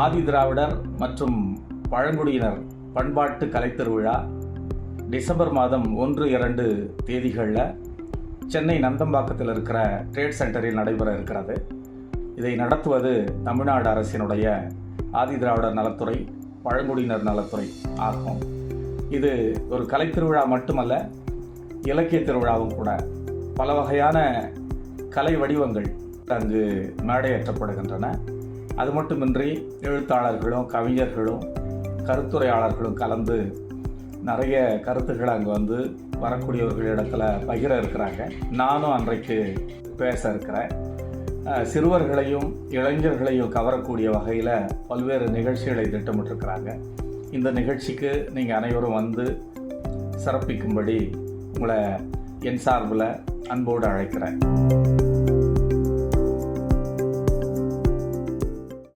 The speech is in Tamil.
ஆதி திராவிடர் மற்றும் பழங்குடியினர் பண்பாட்டு கலைத்திருவிழா டிசம்பர் மாதம் ஒன்று இரண்டு தேதிகளில் சென்னை நந்தம்பாக்கத்தில் இருக்கிற ட்ரேட் சென்டரில் நடைபெற இருக்கிறது. இதை நடத்துவது தமிழ்நாடு அரசினுடைய ஆதி திராவிடர் நலத்துறை பழங்குடியினர் நலத்துறை ஆகும். இது ஒரு கலைத்திருவிழா மட்டுமல்ல இலக்கிய திருவிழாவும் கூட. பல வகையான கலை வடிவங்கள் அங்கு மேடையேற்றப்படுகின்றன. அது மட்டுமின்றி எழுத்தாளர்களும் கவிஞர்களும் கருத்துரையாளர்களும் கலந்து நிறைய கருத்துக்களை அங்கே வந்து வரக்கூடியவர்களிடத்துல பகிர இருக்கிறாங்க. நானும் அன்றைக்கு பேச இருக்கிறேன் சிறுவர்களையும் இளைஞர்களையும் கவரக்கூடிய வகையில் பல்வேறு நிகழ்ச்சிகளை திட்டமிட்டிருக்கிறாங்க. இந்த நிகழ்ச்சிக்கு நீங்கள் அனைவரும் வந்து சிறப்பிக்கும்படி உங்களை என் சார்பில் அன்போடு அழைக்கிறேன்.